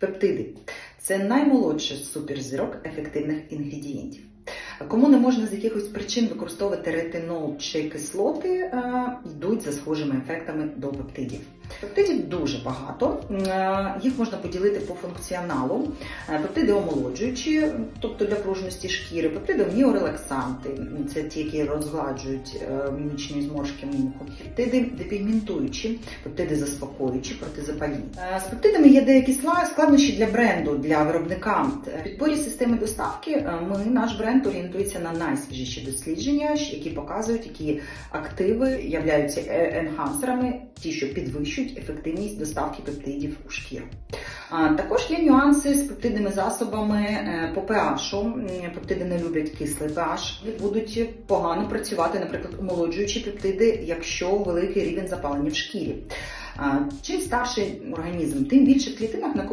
Пептиди це наймолодший з суперзірок ефективних інгредієнтів. Кому не можна з якихось причин використовувати ретинол чи кислоти, е, йдуть за схожими ефектами до пептидів. Пептидів дуже багато, е, їх можна поділити по функціоналу. Е, Пептиди омолоджуючі, тобто для пружності шкіри, пептиди міорелаксанти, це ті, які розгладжують мімічні зморшки міміку. Пептиди депігментуючі, пептиди заспокоюючі, протизапальні. З пептидами є деякі складнощі для бренду, для виробника. В підборі системи доставки ми наш бренд орієнтується на найсвіжіші дослідження, які показують, які активи являються е, енхансерами, ті, що підвищують ефективність доставки пептидів у шкіру. Також є нюанси з пептидними засобами е, по pH. Пептиди не люблять кислий pH. Будуть погано працювати, наприклад, омолоджуючі пептиди, якщо великий рівень запалення в шкірі. Чим старший організм, тим більше в клітинах накопичується